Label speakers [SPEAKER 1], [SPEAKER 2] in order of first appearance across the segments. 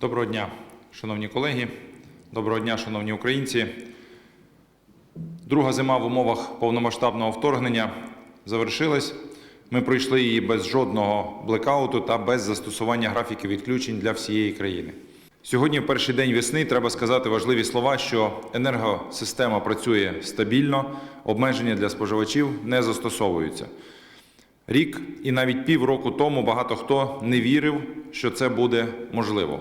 [SPEAKER 1] Доброго дня, шановні колеги. Доброго дня, шановні українці. Друга зима в умовах повномасштабного вторгнення завершилась. Ми пройшли її без жодного блекауту та без застосування графіків відключень для всієї країни. Сьогодні, в перший день весни, треба сказати важливі слова, що енергосистема працює стабільно, обмеження для споживачів не застосовуються. Рік і навіть півроку тому багато хто не вірив, що це буде можливо.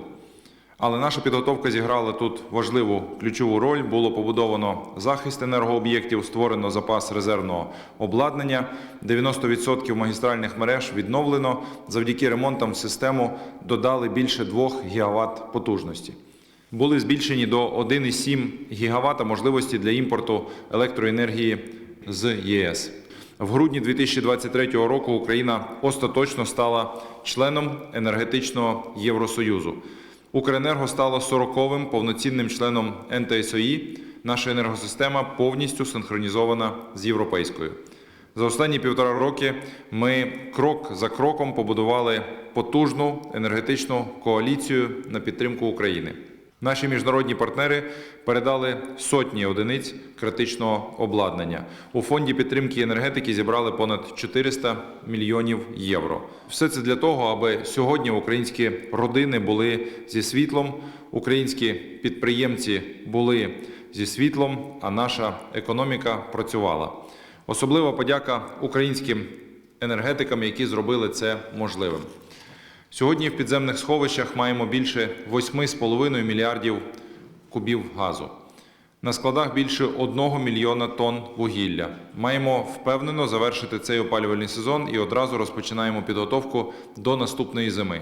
[SPEAKER 1] Але наша підготовка зіграла тут важливу ключову роль. Було побудовано захист енергооб'єктів, створено запас резервного обладнання. 90% магістральних мереж відновлено. Завдяки ремонтам в систему додали більше 2 ГВт потужності. Були збільшені до 1,7 ГВт можливості для імпорту електроенергії з ЄС. В грудні 2023 року Україна остаточно стала членом енергетичного Євросоюзу. Укренерго стало 40-м повноцінним членом НТСОІ. Наша енергосистема повністю синхронізована з європейською. За останні півтора роки ми крок за кроком побудували потужну енергетичну коаліцію на підтримку України. Наші міжнародні партнери передали сотні одиниць критичного обладнання. У фонді підтримки енергетики зібрали понад 400 мільйонів євро. Все це для того, аби сьогодні українські родини були зі світлом, українські підприємці були зі світлом, а наша економіка працювала. Особлива подяка українським енергетикам, які зробили це можливим. Сьогодні в підземних сховищах маємо більше 8,5 мільярдів кубів газу. На складах більше 1 мільйона тонн вугілля. Маємо впевнено завершити цей опалювальний сезон і одразу розпочинаємо підготовку до наступної зими.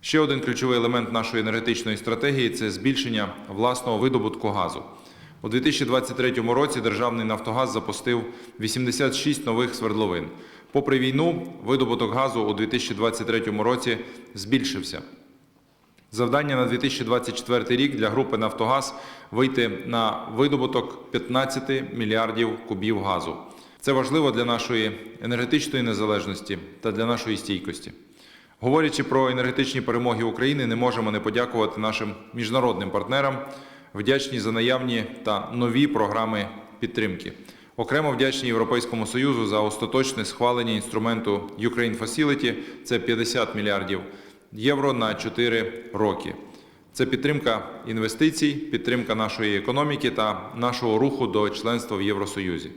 [SPEAKER 1] Ще один ключовий елемент нашої енергетичної стратегії це збільшення власного видобутку газу. У 2023 році державний Нафтогаз запустив 86 нових свердловин. Попри війну, видобуток газу у 2023 році збільшився. Завдання на 2024 рік для групи Нафтогаз вийти на видобуток 15 мільярдів кубів газу. Це важливо для нашої енергетичної незалежності та для нашої стійкості. Говорячи про енергетичні перемоги України, не можемо не подякувати нашим міжнародним партнерам, вдячні за наявні та нові програми підтримки. Окремо вдячні Європейському Союзу за остаточне схвалення інструменту Ukraine Facility – це 50 мільярдів євро на 4 роки. Це підтримка інвестицій, підтримка нашої економіки та нашого руху до членства в Євросоюзі.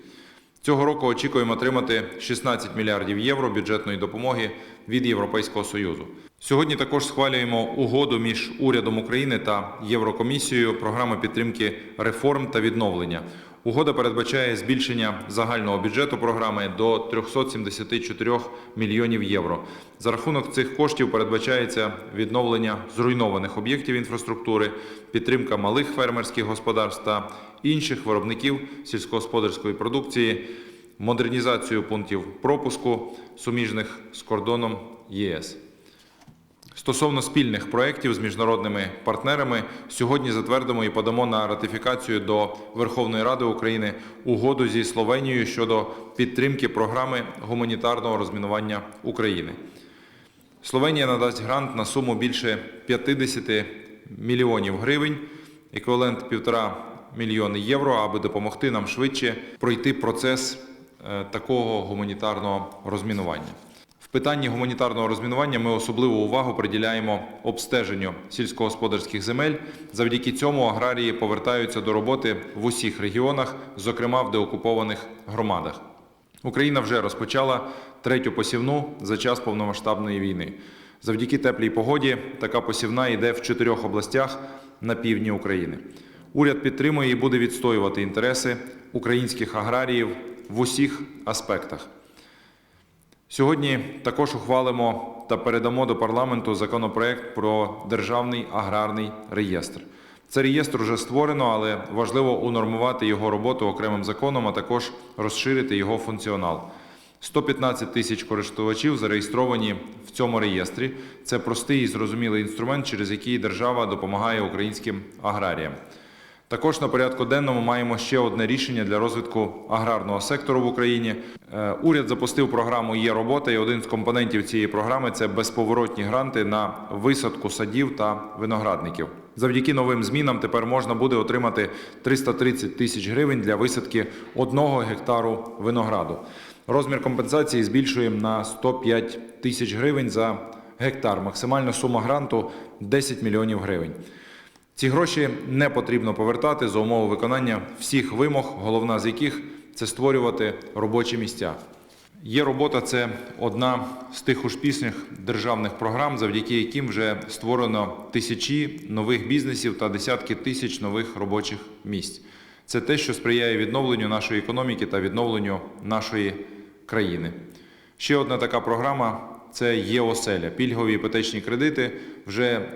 [SPEAKER 1] Цього року очікуємо отримати 16 мільярдів євро бюджетної допомоги від Європейського Союзу. Сьогодні також схвалюємо угоду між урядом України та Єврокомісією програми підтримки реформ та відновлення. Угода передбачає збільшення загального бюджету програми до 374 мільйонів євро. За рахунок цих коштів передбачається відновлення зруйнованих об'єктів інфраструктури, підтримка малих фермерських господарств та інших виробників сільськогосподарської продукції, модернізацію пунктів пропуску суміжних з кордоном ЄС. Стосовно спільних проєктів з міжнародними партнерами, сьогодні затвердимо і подамо на ратифікацію до Верховної Ради України угоду зі Словенією щодо підтримки програми гуманітарного розмінування України. Словенія надасть грант на суму більше 50 мільйонів гривень, еквівалент півтора мільйони євро, аби допомогти нам швидше пройти процес е, такого гуманітарного розмінування. Питанні гуманітарного розмінування ми особливу увагу приділяємо обстеженню сільськогосподарських земель. Завдяки цьому аграрії повертаються до роботи в усіх регіонах, зокрема в деокупованих громадах. Україна вже розпочала третю посівну за час повномасштабної війни. Завдяки теплій погоді така посівна йде в чотирьох областях на півдні України. Уряд підтримує і буде відстоювати інтереси українських аграріїв в усіх аспектах. Сьогодні також ухвалимо та передамо до парламенту законопроект про державний аграрний реєстр. Цей реєстр вже створено, але важливо унормувати його роботу окремим законом, а також розширити його функціонал. 115 тисяч користувачів зареєстровані в цьому реєстрі. Це простий і зрозумілий інструмент, через який держава допомагає українським аграріям. Також на порядку денному маємо ще одне рішення для розвитку аграрного сектору в Україні. Е, Уряд запустив програму Є робота, і один з компонентів цієї програми це безповоротні гранти на висадку садів та виноградників. Завдяки новим змінам тепер можна буде отримати 330 тисяч гривень для висадки одного гектару винограду. Розмір компенсації збільшуємо на 105 тисяч гривень за гектар. Максимальна сума гранту 10 мільйонів гривень. Ці гроші не потрібно повертати за умови виконання всіх вимог, головна з яких це створювати робочі місця. Є робота це одна з тих успішних державних програм, завдяки яким вже створено тисячі нових бізнесів та десятки тисяч нових робочих місць. Це те, що сприяє відновленню нашої економіки та відновленню нашої країни. Ще одна така програма це є оселя. Пільгові іпотечні кредити. Вже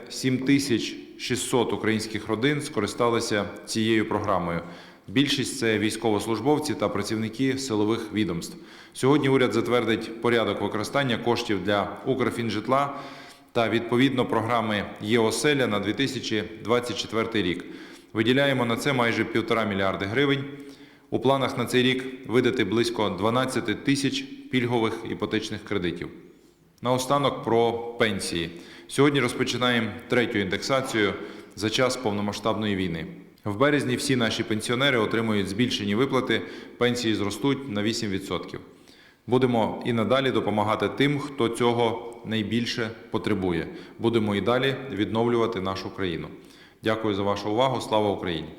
[SPEAKER 1] 7600 українських родин скористалися цією програмою. Більшість це військовослужбовці та працівники силових відомств. Сьогодні уряд затвердить порядок використання коштів для Укрфінжитла та відповідно програми ЄОСЕЛЯ на 2024 рік. Виділяємо на це майже півтора мільярди гривень. У планах на цей рік видати близько 12 тисяч пільгових іпотечних кредитів. Наостанок про пенсії. Сьогодні розпочинаємо третю індексацію за час повномасштабної війни. В березні всі наші пенсіонери отримують збільшені виплати, пенсії зростуть на 8%. Будемо і надалі допомагати тим, хто цього найбільше потребує. Будемо і далі відновлювати нашу країну. Дякую за вашу увагу. Слава Україні!